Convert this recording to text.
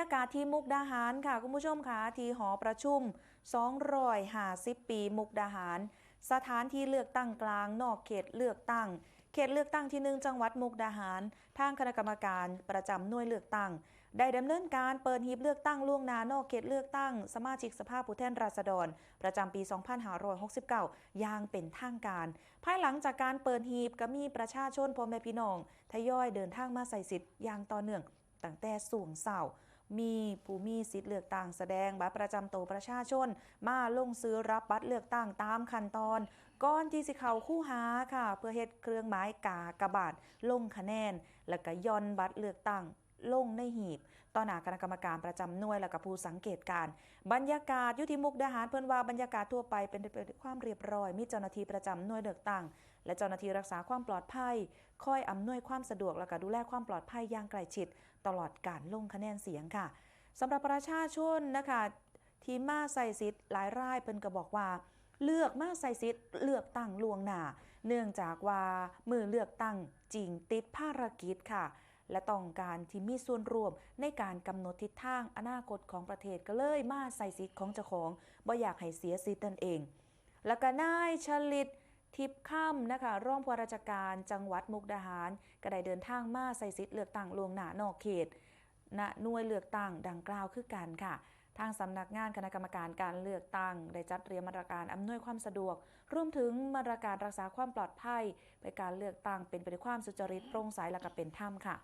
ยากาศที่มุกดาหารค่ะคุณผู้ชมค่ะที่หอประชุม250 ปีมุกดาหาร สถานที่เลือกตั้งกลาง นอกเขตเลือกตั้ง เขตเลือกตั้งที่หนึ่งจังหวัดมุกดาหาร ทางคณะกรรมการประจำหน่วยเลือกตั้ง ได้ดำเนินการเปิดหีบเลือกตั้งล่วงหน้านอกเขตเลือกตั้ง สมาชิกสภาผู้แทนราษฎร ประจำปี 2569 อย่างเป็นทางการ ภายหลังจากการเปิดหีบก็มีประชาชนพ่อแม่พี่น้องทยอยเดินทางมาใส่สิทธิ์อย่างต่อเนื่องตั้งแต่สูงเสาร์ มีผู้มีสิทธิ์เลือกตั้งแสดงบัตรประจำตัวประชาชน มาลงซื้อรับบัตรเลือกตั้งตามขั้นตอนก่อนที่สิเขาคู่หาค่ะ เพื่อเฮ็ดเครื่องหมายกากระบาดลงคะแนน และก็ย่อนบัตรเลือกตั้ง ลงในหีบต่อหน้าคณะกรรมการประจำหน่วยและกับผู้สังเกตการณ์บรรยากาศยุติมุกดาหารเพิ่นว่าบรรยากาศทั่วไปเป็นไปด้วยความเรียบร้อย มีเจ้าหน้าที่ประจำหน่วยเลือกตั้งและเจ้าหน้าที่รักษาความปลอดภัย คอยอำนวยความสะดวกและก็ดูแลความปลอดภัยอย่างใกล้ชิด ตลอดการลงคะแนนเสียงค่ะสำหรับประชาชนนะคะที่มาใส่สิทธิ์หลายรายเพิ่นก็บอกว่า เลือกมาใส่สิทธิ์เลือกตั้งลวงหนาเนื่องจากว่ามือเลือกตั้งจริงติดภารกิจค่ะ และต้องการที่มีส่วนร่วมในการกำหนดทิศทางอนาคตของประเทศก็เลยมาใส่สิทธิ์ของเจ้าของบ่อยากให้เสียสิทธิ์ตนเอง แล้วก็นายชลิตทิพย์ค่ำนะคะรองผู้ราชการจังหวัดมุกดาหาร ก็ได้เดินทางมาใส่สิทธิ์เลือกตั้งลวงหน้านอกเขตณหน่วยเลือกตั้งดังกล่าวคือกันค่ะ ทางสำนักงานคณะกรรมการการเลือกตั้ง ได้จัดเตรียมมาตรการอำนวยความสะดวก รวมถึงมาตรการรักษาความปลอดภัยไปการเลือกตั้งเป็นไปด้วยความสุจริตโปร่งใสและก็เป็นธรรมค่ะ